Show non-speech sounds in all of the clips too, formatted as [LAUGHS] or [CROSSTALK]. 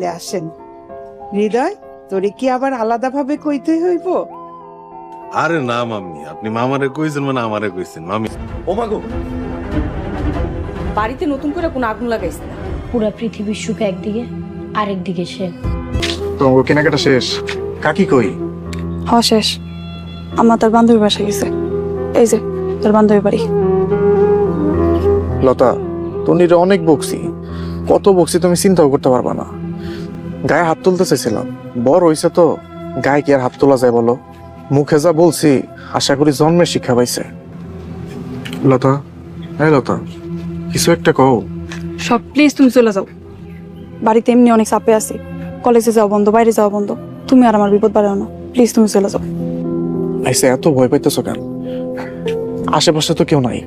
চলে আসেন। হৃদয় তোরে কি আবার আলাদাভাবে কইতে হইব? আরে না মামি। আপনি মামারে কইছেন মানে আমারে কইছেন। মামি। ও মাগো বাড়িতে নতুন করে কোনো আগুন লাগাইছে? না পুরো পৃথিবীর সুখ একদিকে আরেক দিকে সে। তোমার কেনাকাটা শেষ। কাকি কই? হ শেষ। আমার তার বান্ধবী বাসা গেছে। এই যে তার বান্ধবী বাড়ি। লতা তনির অনেক বকছি। কত বকছি তুমি চিন্তাও করতে পারবা না। গায়ে হাত তুলতে চাইছিলাম। বড় হইছে তো গায়ে কি আর হাত তোলা যায় বলো? মুখে যা বলছি আশা করি জন্মের শিক্ষা পাইছে। লতা হ্যাঁ লতা কিছু একটা কও। সব প্লিজ তুমি চলে যাও। বাড়িতে এমনি অনেক চাপে আছি। কলেজে যাওয়া বন্ধ বাইরে যাওয়া বন্ধ। তুমি আর আমার বিপদ বাড়াও না। প্লিজ তুমি চলে যাও। আইসে এত ভয় পাইতেছো কেন? আশেপাশে তো কেউ নাই।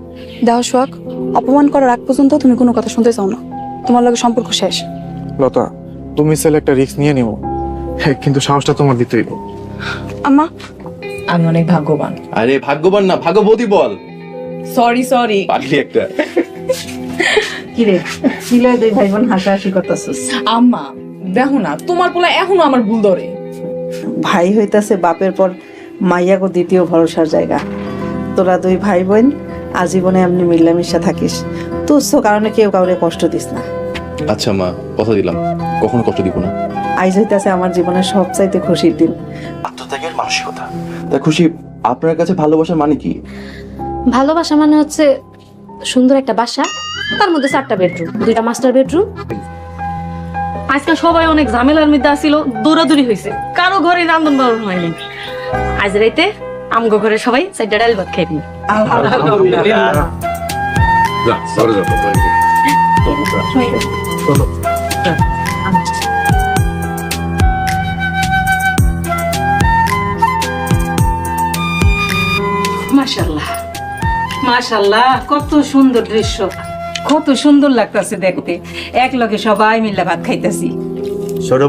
দেহ সোহাগ অপমান করার আগ পর্যন্ত তুমি কোনো কথা শুনতে চাও না। তোমার লগে সম্পর্ক শেষ। লতা তুমি ছেলে একটা রিস্ক নিয়ে নিও। হ্যাঁ কিন্তু সাহসটা তোমার দিতেই হবে। আম্মা। আমি অনেক ভাগ্যবান। আরে ভাগ্যবান না ভাগ্যবতী বল। সরি সরি পাগলি একটা। কিরে সিলাই দুই ভাই বোন হাসাহাসি করতেছিস। আম্মা দেখো না তোমার পোলা এখনও আমার ভুল ধরে। ভাই হইতাছে বাপের পর মাইয়াগো দ্বিতীয় ভরসার জায়গা। তোরা দুই ভাই বোন আজীবনে এমনি মিলামিশা থাকিস। তুচ্ছ কারণে কেউ কাউরে কষ্ট দিস না। আচ্ছা মা কথা দিলাম। কখনো কষ্ট দিব না। আইজ হইতাছে আমার জীবনের সবচাইতে খুশির দিন। আত্মত্যাগের মানসিকতা। তা খুশি আপনার কাছে ভালোবাসার মানে কি? ভালোবাসা মানে হচ্ছে সুন্দর একটা বাসা তার মধ্যে চারটা বেডরুম দুইটা মাস্টার বেডরুম আজকাল সবাই অনেক ঝামেলার মধ্যে আসিল দৌড়াদৌড়ি হয়েছে কারও ঘরে রান্ধন বাড়ন হয়নি আজ রাইতে আমগো ঘরে সবাই চারটা ডাল ভাত খাইবি। যা। মাশাল্লাহ মাশাল্লাহ কত সুন্দর দৃশ্য। কত সুন্দর লাগতাছে দেখতে। এক লগে সবাই মিলে ভাত খাইতেছি।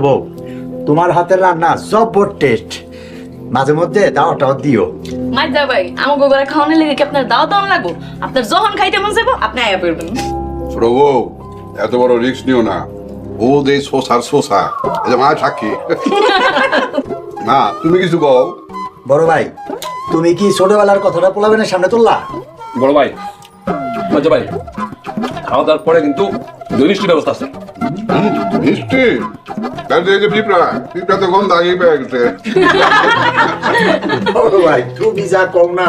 বউ তোমার হাতের রান্না জব্বর টেস্ট। মাঝে মধ্যে দাওয়াটাও দিও। মাইজা ভাই আমগো ঘরে খাওয়ানোর লেগে কি আপনার দাও দাম লাগবো? আপনার যখন খাইতে মন যাব আপনি আয়া পড়বেন। ছোট বউ এত বড় রিস্ক নিও না। ও দে শোষার শোষা এই যে মা সাক্ষী। [LAUGHS] না তুমি কিছু কও? বড় ভাই তুমি কি ছোটবেলার কথাটা পোলাবেনের সামনে তুললা? বড় ভাই মজা ভাই খাওয়া দাওয়ার পরে কিন্তু দৈনিষ্ঠ ব্যবস্থা আছে। মিষ্টি? যে পিঁপড়া পিঁপড়া তো গন্ধ আগেই পেয়ে গেছে। বড় ভাই তুমি যা কম না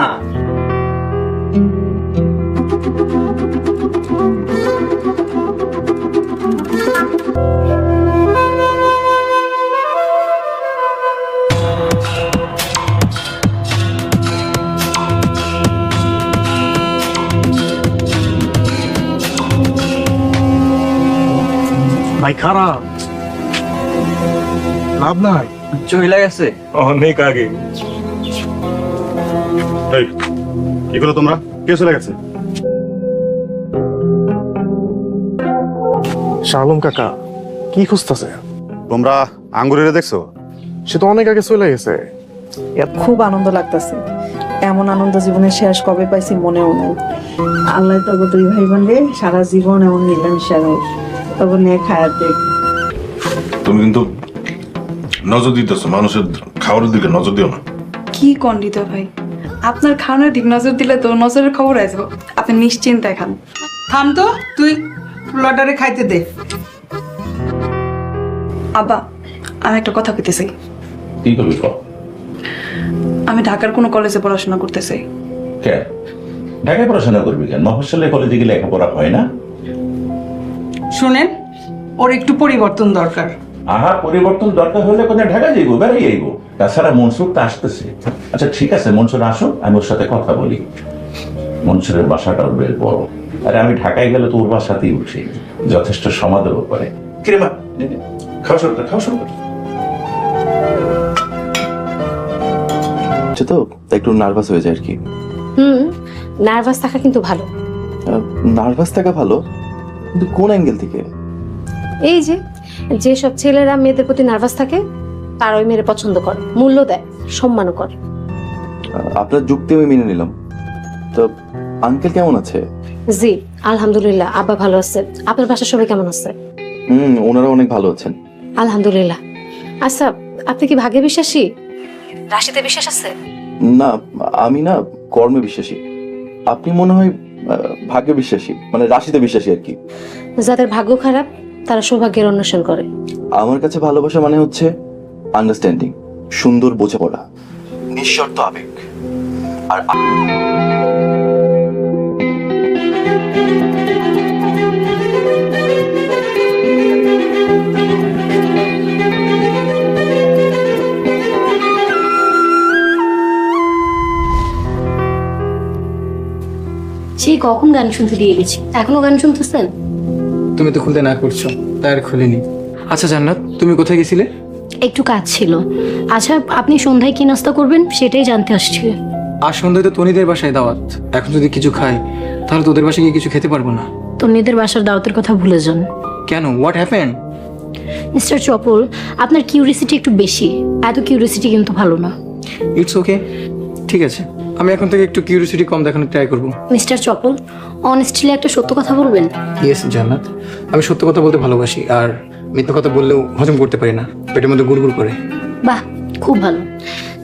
ভাই খারাপ। লাভ নাই। চলে গেছে। অনেক আগে। কি করো তোমরা? কে চলে গেছে? শালম কাকা কি খুঁজতেছে? তোমরা আঙ্গুরের দেখছ? সে তো অনেক আগে চলে গেছে। খুব আনন্দ লাগতেছে। এমন আনন্দ জীবনের শেষ কবে পাইছি মনেও নাই। আল্লাহ তবে দুই ভাই বোন সারা জীবন এমন মিলামিশা হোক নিয়ে তুমি কিন্তু নজর দিতেছো মানুষের খাওয়ার দিকে নজর দিও না। কি কন্ডিত ভাই? আপনার খাওয়ানোর দিক নজর দিলে তো নজরের খবর আসব আপনি নিশ্চিন্তায় খান। থাম তো তুই লটারে খাইতে দে। আব্বা আমি একটা কথা কইতেছি। কি করবি আমি ঢাকার কোনো কলেজে পড়াশোনা করতেছি। কেন ঢাকায় পড়াশোনা করবি কেন? মফস্বলে কলেজে গেলে লেখাপড়া হয় না? শুনেন ওর একটু পরিবর্তন দরকার। আহা পরিবর্তন দরকার হলে কোথায় ঢাকা যাইবো বেড়াই যাইবো তাছাড়া মনসুর তো আসতেছে। আচ্ছা ঠিক আছে মনসুর আসো আমি ওর সাথে কথা বলি। মনসুরের বাসাটা ওর বেশ বড়। আরে আমি ঢাকায় গেলে তো ওর বাসাতেই উঠি। যথেষ্ট সমাদর করে। কিরে মা নে, নে, খাওয়া শুরু খাওয়া শুরু আচ্ছা তো তাই একটু নার্ভাস হয়ে যায় আর কি। হুম নার্ভাস থাকা কিন্তু ভালো। নার্ভাস থাকা ভালো? কিন্তু কোন অ্যাঙ্গেল থেকে? এই যে যেসব ছেলেরা মেয়েদের প্রতি নার্ভাস থাকে তার ওই মেয়ের পছন্দ করে মূল্য দেয় সম্মানও করে। আপনার যুক্তি আমি মেনে নিলাম। তো আঙ্কেল কেমন আছে? জি আলহামদুলিল্লাহ আব্বা ভালো আছে। আপনার বাসার সবাই কেমন আছে? হুম ওনারা অনেক ভালো আছেন। আলহামদুলিল্লাহ। আচ্ছা আপনি কি ভাগ্যে বিশ্বাসী? রাশিতে বিশ্বাস আছে? না আমি না কর্মে বিশ্বাসী। আপনি মনে হয় ভাগ্যে বিশ্বাসী মানে রাশিতে বিশ্বাসী আর কি। যাদের ভাগ্য খারাপ তারা সৌভাগ্যের অন্বেষণ করে। আমার কাছে ভালোবাসা মানে হচ্ছে আন্ডারস্ট্যান্ডিং সুন্দর বোঝাপড়া নিঃশর্ত আবেগ। আর সেই কখন গান শুনতে দিয়ে গেছি? এখনও গান শুনতেছেন? তুমি তো খুলতে না করছ তাই আর খুলিনি। আচ্ছা জান্নাত তুমি কোথায় গেছিলে? একটু কাজ ছিল। আচ্ছা আপনি সন্ধ্যায় কি নাস্তা করবেন? সেটাই জানতে আসছি। আর সন্ধ্যায় তো তনিদের বাসায় দাওয়াত। এখন যদি কিছু খাই তাহলে তোদের বাসায় গিয়ে কিছু খেতে পারব না। তন্নিদের বাসার দাওয়াতের কথা ভুলে যান। কেন? হোয়াট হ্যাপেন মিস্টার চপল আপনার কিউরিসিটি একটু বেশি। এত কিউরিসিটি কিন্তু ভালো না। ইটস ওকে ঠিক আছে। আমি এখন থেকে একটু কিউরিয়াসিটি কম দেখানোর ট্রাই করব। মিস্টার চপল অনেস্টলি একটা সত্য কথা বলবেন? ইয়েস জান্নাত। আমি সত্য কথা বলতে ভালোবাসি আর মিথ্যা কথা বললেও হজম করতে পারি না। পেটের মধ্যে গুড়গুড় করে। বাহ খুব ভালো।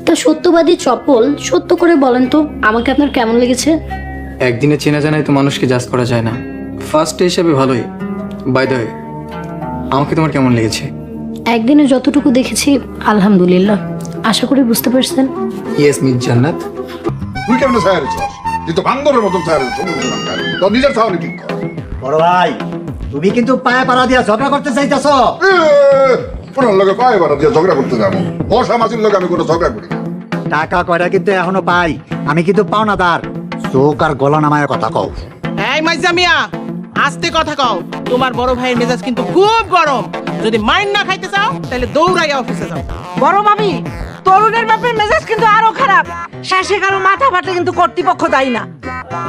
তা সত্যবাদী চপল সত্য করে বলেন তো আমাকে আপনার কেমন লেগেছে? একদিনে চেনা জানাই তো মানুষকে জাজ করা যায় না। ফার্স্ট হিসাবে ভালোই। বাই দ্য আমাকে তোমার কেমন লেগেছে? একদিনে যতটুকু দেখেছি আলহামদুলিল্লাহ। আশা করি বুঝতে পারছেন। ইয়েস মিস জান্নাত। তুই কেমন ছায়া রেছিস তুই তো বান্দরের মতন ছায়া রেছিস তোর নিজের ছাওয়ানি ঠিক কর। বড় ভাই তুমি কিন্তু পায়ে পাড়া দিয়া ঝগড়া করতে চাইতেছ। ওনার লগে পায়ে বাড়া দিয়ে ঝগড়া করতে যাব। বসা মাসির লগে আমি কোনো ঝগড়া করি টাকা কয়টা কিন্তু এখনও পাই আমি কিন্তু পাওনাদার। চোখ আর গলা নামায় কথা কও। এই মাইজা মিয়া আস্তে কথা কও। তোমার বড় ভাইয়ের মেজাজ কিন্তু খুব গরম। যদি মাইন না খাইতে চাও তাহলে দৌড়াইয়া অফিসে যাও। বড় ভাবি তরুণের বাপের মেজাজ কিন্তু আরও খারাপ। শাসে কারও মাথা ফাটে কিন্তু কর্তৃপক্ষ দায়ী না।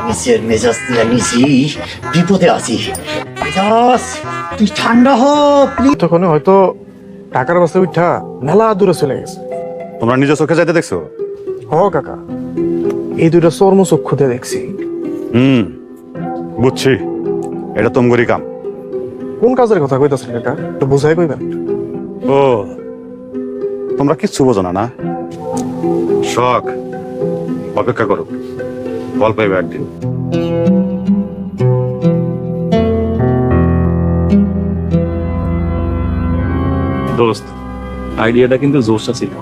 নিচের মেজাজ নিয়ে নিছি বিপদে আছি। মেজাজ তুই ঠান্ডা হ প্লিজ তখন হয়তো টাকার বাসে উঠা মেলা দূরে চলে গেছে। তোমরা নিজের চোখে যাইতে দেখছ? হ কাকা। এই দুইটা চর্ম চক্ষুতে দেখছি। হুম বুঝছি। এটা তোমগরি কাম। কোন কাজের কথা কইতাছেন কাকা? একটু বুঝাই কইবেন। ও তোমরা কিচ্ছু বোঝো না না? শখ। অপেক্ষা করো। ফল পাইবে একদিন। দোস্ত আইডিয়াটা কিন্তু জোশটা ছিল।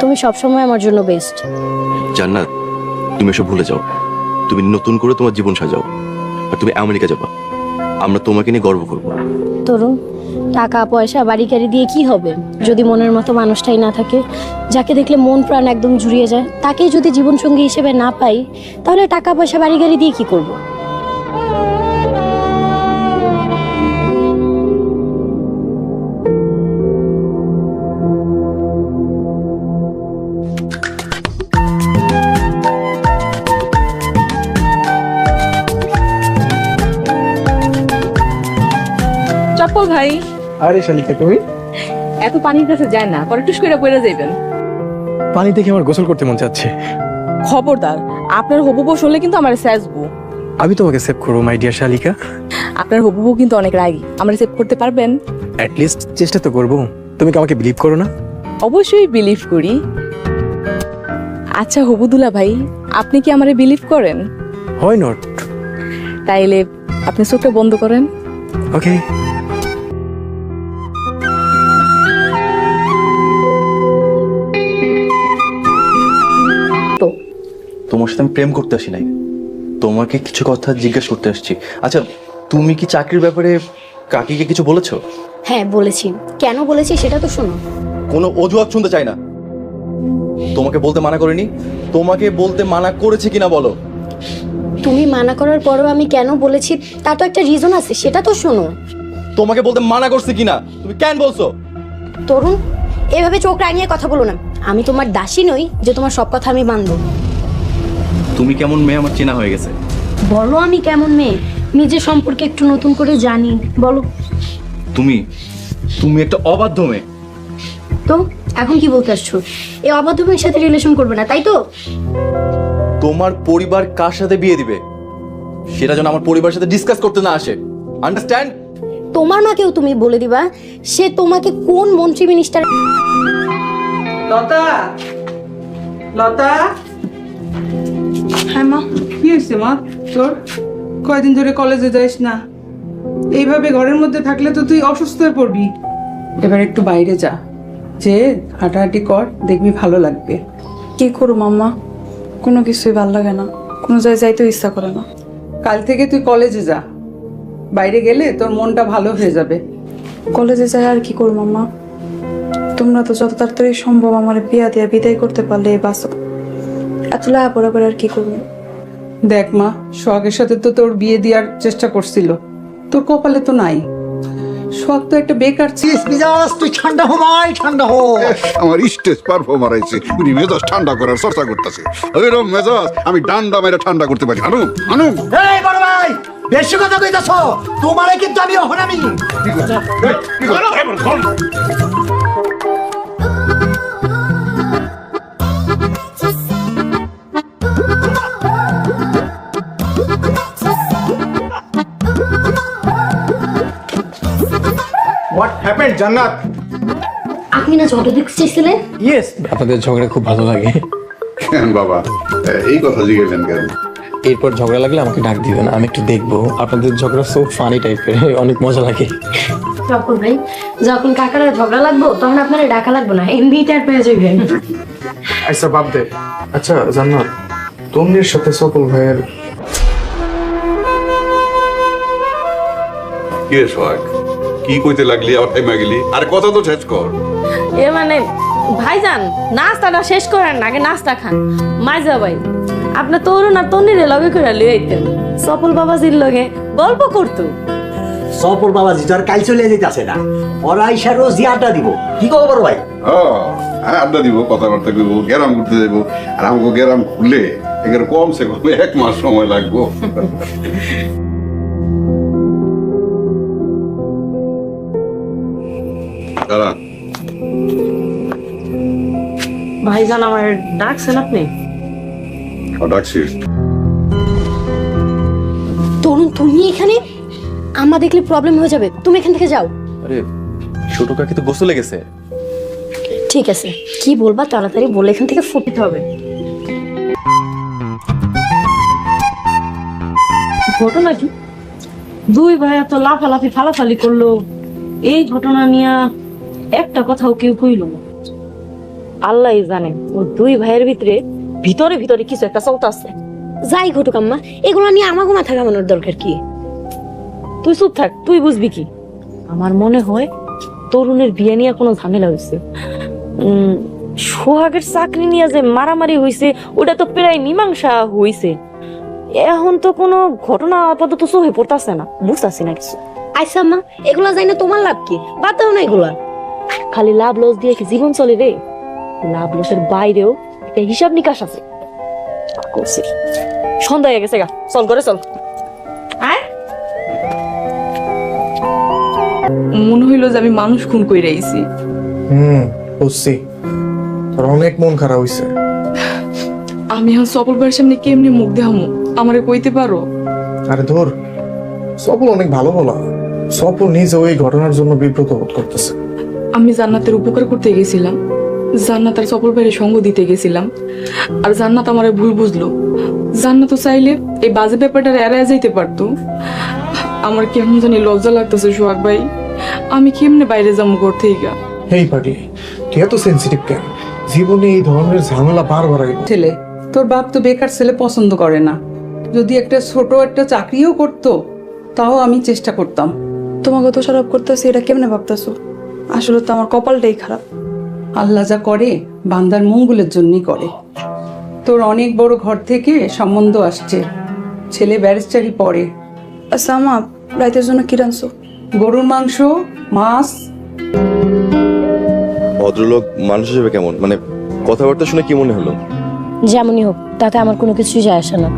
তুমি সবসময় আমার জন্য বেস্ট জান্নাত তুমি এসব ভুলে যাও। তুমি নতুন করে তোমার জীবন সাজাও। আর তুমি আমেরিকা যাবা। আমরা তোমাকে নিয়ে গর্ব করব। তরুণ, টাকা, পয়সা, বাড়ি গাড়ি দিয়ে কি হবে? যদি মনের মতো মানুষটাই না থাকে, যাকে দেখলে মন প্রাণ একদম জুড়িয়ে যায়, তাকেই যদি জীবনসঙ্গী হিসেবে না পাই, তাহলে টাকা, পয়সা, বাড়ি গাড়ি দিয়ে কি করব? ভাই। আরে শালিকা তুমি? এত পানির কাছে যায় না পরে টুস করে পড়ে যাইবেন। পানি দেখে আমার গোসল করতে মন চাচ্ছে। খবরদার আপনার হবু বউ শুনলে কিন্তু আমার স্যাজবু আমি তোমাকে সেভ করব মাই ডিয়ার শালিকা। আপনার হবু বউ কিন্তু অনেক রাগী আমরা সেভ করতে পারবেন? অ্যাট লিস্ট চেষ্টা তো করব। তুমি কি আমাকে বিলিভ করো না? অবশ্যই বিলিভ করি। আচ্ছা হবুদুলা ভাই আপনি কি আমারে বিলিভ করেন? হয় নট তাইলে আপনি চোখটা বন্ধ করেন। ওকে তোমার সাথে আমি প্রেম করতে আসি নাই। তোমাকে কিছু কথা জিজ্ঞেস করতে আসছি। আচ্ছা তুমি কি চাকরির ব্যাপারে কাকিকে কিছু বলেছ? হ্যাঁ বলেছি। কেন বলেছি সেটা তো শোনো। কোনো অজুহাত শুনতে চাই না। তোমাকে বলতে মানা করিনি। তোমাকে বলতে মানা করেছে কিনা বলো। তুমি মানা করার পরও আমি কেন বলেছি তার তো একটা রিজন আছে সেটা তো শোনো। তোমাকে বলতে মানা করছে কিনা? তুমি কেন বলছো? তরুণ এভাবে চোখ রাঙিয়ে কথা বলো না। আমি তোমার দাসী নই যে তোমার সব কথা আমি মানবো। তুমি কেমন মেয়ে? আমার চেনা হয়ে গেছে। বলো আমি কেমন মেয়ে? নিজের সম্পর্কে একটু নতুন করে জানি। বলো। তুমি তুমি একটা অবাধ্য মেয়ে। তো এখন কি বলতে আসছো? এই অবাধ্য মেয়ের সাথে রিলেশন করবে না তাই তো? তোমার পরিবার কার সাথে বিয়ে দিবে? সেটা যেন আমার পরিবারের সাথে ডিসকাস করতে না আসে। আন্ডারস্ট্যান্ড তোমার মাকেও তুমি বলে দিবা সে তোমাকে কোন মন্ত্রী মিনিস্টার লতা! লতা! হ্যাঁ মা কি হয়েছে মা? তোর? কয়দিন ধরে কলেজে যাইস না। এইভাবে ঘরের মধ্যে থাকলে তো তুই অসুস্থ হয়ে পড়বি। এবার একটু বাইরে যা। যে হাঁটাহাঁটি কর দেখবি ভালো লাগবে। কি করু মাম্মা? কোনো কিছুই ভালো লাগে না। কোনো জায়গায় যাইতেও ইচ্ছা করে না। কাল থেকে তুই কলেজে যা। বাইরে গেলে তোর মনটা ভালো হয়ে যাবে। কলেজে যাই আর কি করব মাম্মা? তোমরা তো যত তাড়াতাড়ি সম্ভব আমার বিয়া দিয়া বিদায় করতে পারলে বাসো এত লাভ করে আর কি করব। দেখ মা সোহাগের সাথে তো তোর বিয়ে দেওয়ার চেষ্টা করছিল। তোর কপালে তো নাই। সোহাগ তো একটা বেকার ছিল মিজাজ তুই ঠান্ডা হো ভাই ঠান্ডা হো। আমার স্টেজ পারফর্মার আইছে উনি মেজাজ ঠান্ডা করার চর্চা করতেছে। ওইরকম মেজাজ আমি ডান্ডা মেরে ঠান্ডা করতে পারি। আনু আনু এই বড় ভাই বেশি কথা কইতাছ তোমারে কিন্তু আমি অহনামি। হোয়াট হ্যাপেন্ড জান্নাত আপনি না যত দেখছিলেন ইয়েস আপনাদের ঝগড়া খুব ভালো লাগে। কেন বাবা? এই কথা জিজ্ঞেসেন কেন? এরপর ঝগড়া লাগলে আমাকে ডাক দিবেন আমি একটু দেখব। আপনাদের ঝগড়া সো ফানি টাইপের অনেক মজা লাগে। ভাই যখন কাকারা ঝগড়া লাগবো তখন আপনারা ডাকা লাগবো না এমনি টার পেয়ে যাবেন। আচ্ছা বাদ দে। আচ্ছা জান্নাত তন্নির সাথে সকল ভাইয়ের কি সোহাগ? কি কইতে লাগলি আবার টাইমা গেলি? আর কথা তো শেষ কর। এ মানে ভাইজান নাস্তাটা শেষ করেন না আগে নাস্তা খান। মাইজা ভাই আপনার তরুণ আর তন্নিরে লগে করে লিয়ে আইতেন। সফল বাবাজির লগে গল্প করতো। সফর বাবা জি আর কাল চলে যেতেছে না। ওরা আইসা রোজ দিয়ে আড্ডা দিব। কি কব বড় ভাই? হ্যাঁ আড্ডা দিব কথাবার্তা কইব গ্যারাম করতে যাইব। আর আমাকে গ্যারাম খুললে এখানে কমসে কম এক মাস সময় লাগবো। দাঁড়া ভাইজান আমার ডাকছেন আপনি? ডাকছিস তরুণ তুমি এখানে? আম্মা দেখলে প্রবলেম হয়ে যাবে। তুমি এখান থেকে যাও। আরে ছোট কাকি তো গোসলে গেছে। ঠিক আছে। কি বলবা তাড়াতাড়ি বলে এখান থেকে ফুটতে হবে। ঘটনা কি? দুই ভাই এত লাফালাফি ফালাফালি করল। এই ঘটনা নিয়ে একটা কথাও কেউ কইল না। আল্লাহ জানে ও দুই ভাইয়ের ভিতরে ভিতরে ভিতরে কিছু একটা চলতেছে যাই ঘটুক আম্মা এগুলো নিয়ে আমাকে মাথা ঘামানোর দরকার কি? তুই চুপ থাক তুই বুঝবি কি? আমার মনে হয় তরুণের বিয়ে নিয়ে কোনো ঝামেলা হয়েছে। সোহাগের চাকরি নিয়ে যে মারামারি হয়েছে ওটা তো প্রায় মীমাংসা হয়েছে এখন তো কোনো ঘটনা আপাতত চোখে পড়তাছে না বুঝতাছি না কিছু। আইসা আম্মা এগুলা যাই না তোমার লাভ কি? বাদ দাও না এগুলা। খালি লাভ লস দিয়ে কি জীবন চলে রে? লাভ লসের বাইরেও একটা হিসাব নিকাশ আছে। করছি। সন্ধ্যা হয়ে গেছে গা। চল করে চল। মনে হইল যে আমি মানুষ খুন কইরা আইছি। হুম বুঝছি। তোর অনেক মন খারাপ হইছে। আমি এখন সফল ভাইয়ের সামনে কেমনি মুখ দেখামু? আমারে কইতে পারো? আরে ধর সফল অনেক ভালো বলা। সফল নিজে ওই ঘটনার জন্য বিব্রত বোধ করতেছে। আমি জান্নাতের উপকার করতে গেছিলাম জান্নাত আর সফল ভাইয়ের সঙ্গ দিতে গেছিলাম। আর জান্নাত আমার ভুল বুঝলো। জান্নাত চাইলে এই বাজে ব্যাপারটা এড়ায় যাইতে পারতো। আমার কেমন জানি লজ্জা লাগতেছে সোহাগ ভাই। আমি কেমনে বাইরে যাব ঘর থেকে? এই পাগলি তুই এত সেন্সিটিভ কেন? জীবনে এই ধরনের ঝামেলা বারবার আইব। ছেলে তোর বাপ তো বেকার ছেলে পছন্দ করে না। যদি একটা ছোট একটা চাকরিও করতো তাও আমি চেষ্টা করতাম। তোমাকে তো খারাপ করতেছি এটা কেমনে ভাবতেছো? আসলে তো আমার কপালটাই খারাপ। আল্লাহ যা করে বান্দার মঙ্গলের জন্যই করে। তোর অনেক বড় ঘর থেকে সম্বন্ধ আসছে। ছেলে ব্যারিস্টারি পড়ে। আচ্ছা রাইতের জন্য কি রানছো গরুর মাংস মাছ। ভদ্রলোক মানুষ হিসেবে কেমন? মানে কথাবার্তা শুনে কি মনে হলো? যেমনই হোক তাতে আমার কোনো কিছুই যায় আসে না।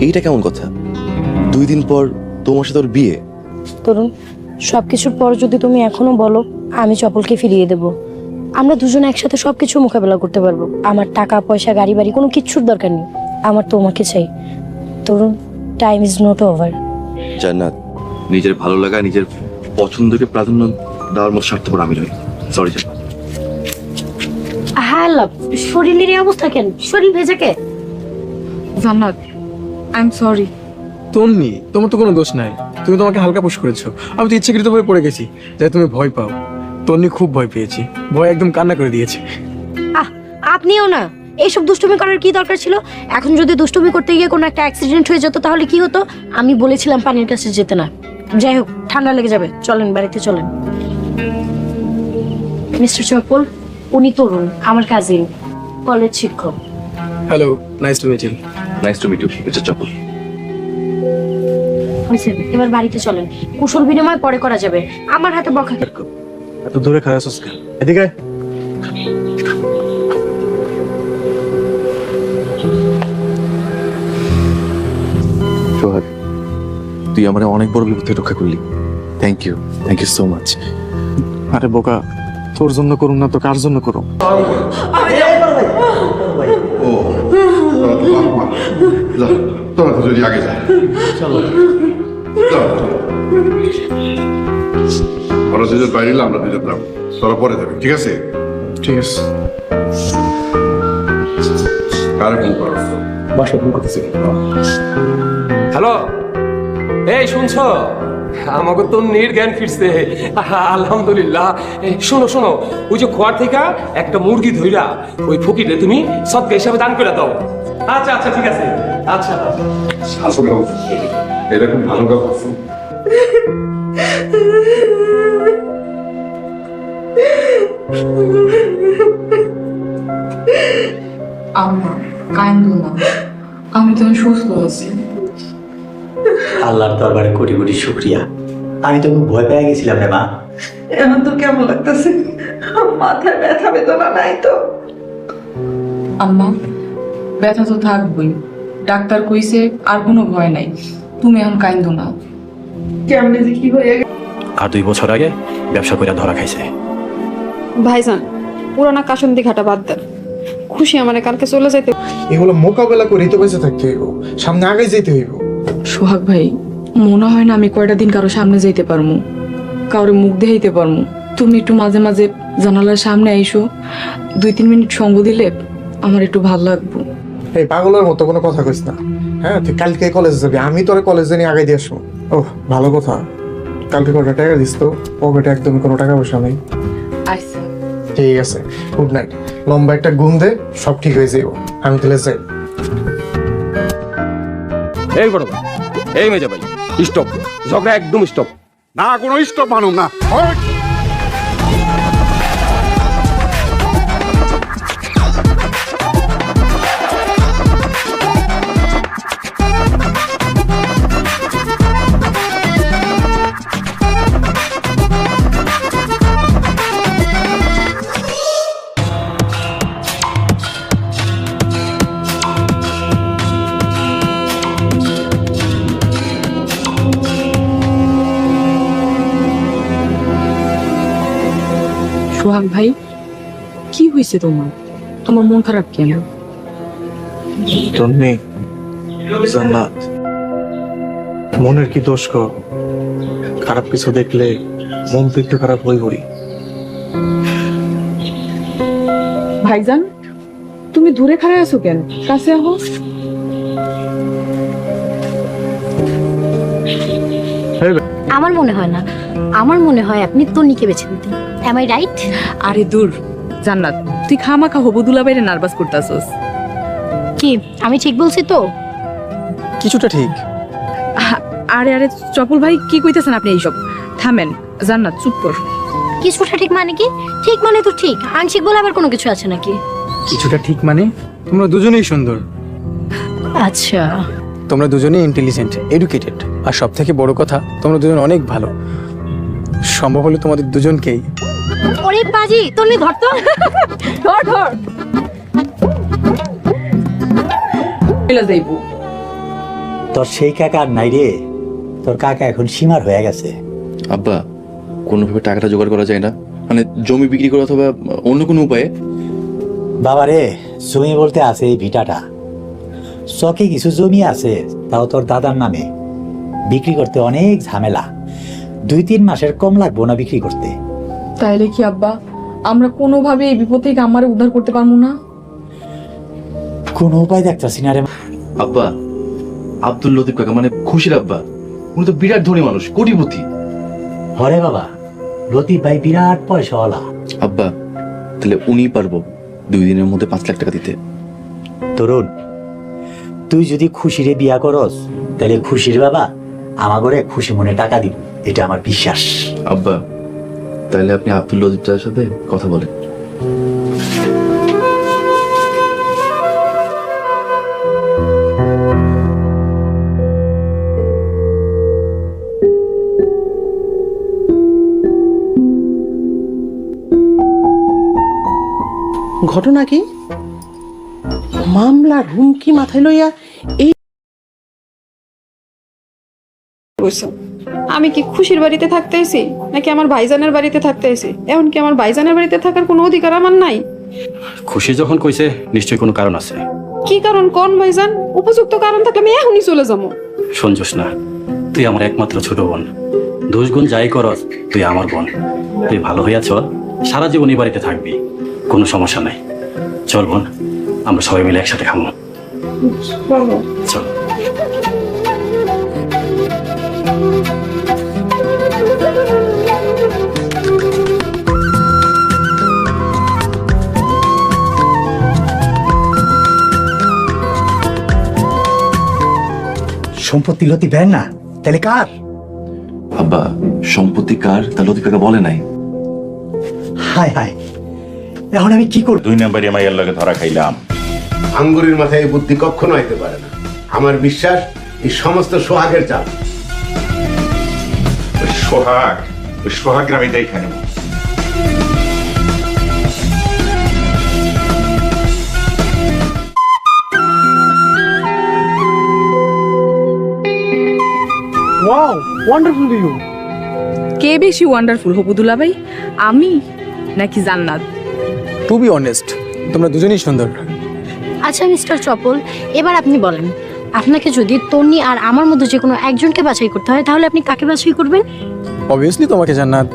এইটা কেমন কথা? দুই দিন পর তোমার সাথে ওর বিয়ে? তরুণ সবকিছুর পর যদি তুমি এখনও বলো আমি চপলকে ফিরিয়ে দেব। আমরা দুজনে একসাথে সব কিছু মোকাবেলা করতে পারব। আমার টাকা পয়সা গাড়ি বাড়ি কোনো কিচ্ছুর দরকার নেই। আমার তোমাকে চাই। Tarun time is not over Jannat নিজের ভালো লাগা নিজের পছন্দকে প্রাধান্য দেওয়ার মতো স্বার্থপর আমি নই। সরি জান্নাত। হ্যাঁ লাভ শরীরের এই অবস্থা কেন? শরীর ভেজাকে জান্নাত আই এম সরি তন্নি তোমার তো কোনো দোষ নাই। তুমি তোমাকে হালকা পুশ করেছ। আমি তো ইচ্ছাকৃতভাবে পড়ে গেছি। যাতে তুমি ভয় পাও। তন্নি খুব ভয় পেয়েছি। ভয় একদম কান্না করে দিয়েছে। আহ আপনিও না। এইসব দুষ্টুমি করার কি দরকার ছিল? এখন যদি দুষ্টুমি করতে গিয়ে কোনো একটা অ্যাক্সিডেন্ট হয়ে যেত তাহলে কি হতো? আমি বলেছিলাম পানির কাছে যেতে না। যাই হোক ঠান্ডা লেগে যাবে। চলেন বাড়িতে চলেন। মিস্টার চপল উনি তরুণ আমার কাজিন কলেজ শিক্ষক। Hello nice to meet you nice to meet you mister Chapal হয়েছে, এবার বাড়িতে চলেন। কুশল বিনিময় পরে করা যাবে। আমার হাতে বকা। এত দূরে আছিস কেন? এদিকে। সোহাগ তুই আমার অনেক বড় বিপদ থেকে রক্ষা করলি। Thank you thank you so much আরে বোকা তোর জন্য করুম না তো কার জন্য করুম? ও তোরা তো যদি আগে যায়। চলো। ওরা দুজন বাইরে আমরা দুজন যাব। তোরা পরে যাবে ঠিক আছে? ঠিক আছে। কারে ফোন করো? বাসা ফোন করতেছি। হ্যালো? এই শুনছো? আমাকে তো নির্জ্ঞান ফিরছে। আলহামদুলিল্লাহ। শোনো শোনো ওই যে খোয়ার থেকে একটা মুরগি ধইরা ওই ফকিরে তুমি সবকে হিসাবে দান করে দাও। আচ্ছা আচ্ছা ঠিক আছে। আচ্ছা আসো এরকম ভালো গাও। আম্মা কান্দো না। আমি সুস্থ আছি। আল্লাহর দরবারে কোটি কোটি শুক্রিয়া। আমি তো খুব ভয় পেয়ে গেছিলাম রে মা। এখন তো কেমন লাগতেছে? মাথায় ব্যথা বেদনা নাই তো। আম্মা ব্যথা তো থাকবই। ডাক্তার কইছে আর কোনো ভয় নাই। তুমি এখন কান্দো না। কেমনে যে কি হয়ে গেছে আর দুই বছর আগে ব্যবসা করে ধরা খাইছে। ভাইজান পুরানা ঘাটা বাদ দেন। খুশি আমারে কালকে চলে যাইতে এগুলো মোকাবেলা করেই তো বেঁচে থাকতে হইব সামনে আগে যেতে হইব। সোহাগ ভাই মনে হয় না আমি কয়টা দিন কারও সামনে যাইতে পারমু। কারোর মুখ দেখাইতে পারমু। তুমি একটু মাঝে মাঝে জানালার সামনে আইসো। দুই তিন মিনিট সঙ্গ দিলে আমার একটু ভালো লাগবো। এই পাগলের মতো কোনো কথা কইস না। হ্যাঁ তুই কালকে কলেজে যাবি আমি তোর কলেজে নিয়ে আগে দিয়ে আসব। ওহ ভালো কথা। কালকে কটা টাকা দিস তো? পকেটে একদম কোনো টাকা পয়সা নেই। আচ্ছা ঠিক আছে গুড নাইট। লম্বা একটা ঘুম দে সব ঠিক হয়ে যাইব। আমি তাহলে যাই। এই বড় ভাই এই মেজা ভাই স্টপ ঝগড়া একদম স্টপ না কোনো স্টপ মানুম না। ওই! ভাই কি হয়েছে তোমার? তোমার মন খারাপ কেন? তন্নি জান্নাত। মনের কি দোষ কর খারাপ কিছু দেখলে মন তো একটু খারাপ হই হই। ভাইজান তুমি দূরে খাড়ায় আছো কেন? কাছে আহো। আমার মনে হয় না। আমার মনে হয় আপনি তন্নিকে বেছে নিতেন এম আই রাইট আরে দূর জান্নাত তুই খামাখা হবুদুলা বাইরে নার্ভাস করতাছস। কি আমি ঠিক বলছি তো? কিছুটা ঠিক। আরে আরে চপল ভাই কি কইতেছেন আপনি এইসব? থামেন জান্নাত চুপ কর। কিছুটা ঠিক মানে কি? ঠিক মানে তো ঠিক আংশিক বলে আবার কোনো কিছু আছে নাকি? কিছুটা ঠিক মানে তোমরা দুজনেই সুন্দর। আচ্ছা। তোমরা দুজনেই ইন্টেলিজেন্ট এডুকেটেড আর সব থেকে বড় কথা তোমরা দুজন অনেক ভালো। সম্ভব হলে তোমাদের দুজনকেই। ওরে বাজি তন্নি ধর তো। ধর ধর। তোর সেই কাকা আর নাই রে। তোর কাকা এখন সীমার হয়ে গেছে। আব্বা কোনোভাবে টাকাটা জোগাড় করা যায় না। মানে জমি বিক্রি করে অথবা অন্য কোনো উপায়ে? বাবা রে জমি বলতে আছে এই ভিটাটা। চকে কিছু জমি আছে তাও তোর দাদার নামে। বিক্রি করতে অনেক ঝামেলা। দুই তিন মাসের কম লাগবো না বিক্রি করতে। তাইলে কি আব্বা আমরা কোনোভাবে এই বিপদ থেকে আমার উদ্ধার করতে পারব না? কোনো উপায় দেখতেছি না রে আব্বা আব্দুল লতিফ কাকা মানে খুশির আব্বা। উনি তো বিরাট ধনী মানুষ কোটিপতি। হরে বাবা লতিফ ভাই বিরাট পয়সাওয়ালা। আব্বা তাহলে উনি পারব দুই দিনের মধ্যে পাঁচ লাখ টাকা দিতে। তরুণ তুই যদি খুশিরে বিয়া করস তাহলে খুশির বাবা আমার ঘরে খুশি মনে টাকা দিব। এটা আমার বিশ্বাস। আব্বা তাহলে আপনি আব্দুল লতিফ চাচার সাথে কথা বলেন। ঘটনা কি? মামলার হুমকি মাথায় লইয়া এই আমি কি খুশির বাড়িতে থাকতে আইছি নাকি আমার ভাইজানের বাড়িতে থাকতে আইছি এখন কি আমার ভাইজানের বাড়িতে থাকার কোনো অধিকার আমার নাই। খুশি যখন কইছে নিশ্চয়ই কোনো কারণ আছে। কি কারণ কোন ভাইজান? উপযুক্ত কারণ থাকলে আমি এখনই চলে যাব। সঞ্জোস না তুই আমার একমাত্র ছোট বোন। দোষ গুণ যাই কর তুই আমার বোন। তুই ভালো হইয়া চল সারা জীবন এই বাড়িতে থাকবি কোনো সমস্যা নাই। চল বোন আমরা সবাই মিলে একসাথে খাব চল। সম্পত্তি লতিফ ভাই না তাহলে কার? আব্বা সম্পত্তি কার? তা লতিফ কাকা বলে নাই? হায় হায় এখন আমি কি করব? দুই নাম্বারে মাইয়ের লগে ধরা খাইলাম। আঙ্গুরের মাথায় বুদ্ধি কখনো আইতে পারে না। আমার বিশ্বাস এই সমস্ত সোহাগের চাল। সোহাগ ওই সোহাগ গ্রামে দেখে নেব ওয়াও ওয়ান্ডারফুল ভিউ কে বেশি ওয়ান্ডারফুল হবুদুল্লা ভাই আমি নাকি জান্নাত? টু বি অনেস্ট তোমরা দুজনেই সুন্দর। আচ্ছা মিস্টার চপল এবার আপনি বলেন আপনাকে যদি তন্নি আর আমার মধ্যে যে কোনো একজনকে বাছাই করতে হয় তাহলে আপনি কাকে বাছাই করবেন? অবভিয়াসলি তোমাকে জান্নাত